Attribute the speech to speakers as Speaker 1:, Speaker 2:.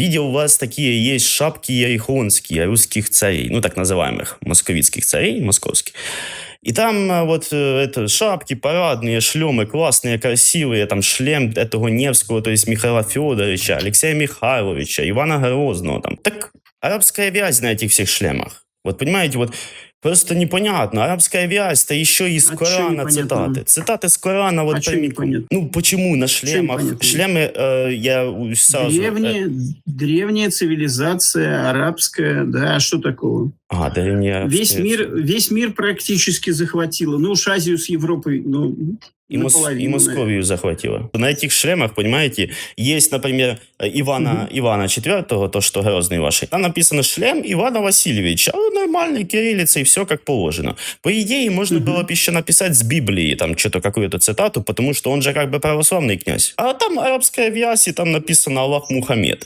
Speaker 1: видел у вас такие есть шапки ерихонские русских царей, ну так называемых московицких царей, московских. И там а, вот э, это, шапки парадные, шлемы классные, красивые, там шлем этого Невского, то есть Михаила Федоровича, Алексея Михайловича, Ивана Грозного. Там. Так арабская вязь на этих всех шлемах. Вот понимаете, вот просто непонятно. Арабская вязь, это еще из
Speaker 2: А
Speaker 1: Корана цитаты. Цитаты с Корана вот
Speaker 2: А
Speaker 1: прям-? Ну, почему на шлемах? Шлемы э, я сразу... э,
Speaker 2: Древняя, древняя цивилизация арабская, да, а что такого?
Speaker 1: А, древняя
Speaker 2: Весь мир, весь мир практически захватила. Ну уж Азию с Европой, ну,
Speaker 1: И, Мос- и Московию захватила. На этих шлемах, понимаете, есть, например, э, Ивана, Ивана IV, то, что грозный ваш. Там написано шлем Ивана Васильевича. А нормальный кириллица и все как положено. По идее, можно было бы еще написать с Библии, там, что-то, какую-то цитату, потому что он же как бы православный князь. А там арабская вязь, и там написано Аллах Мухаммед.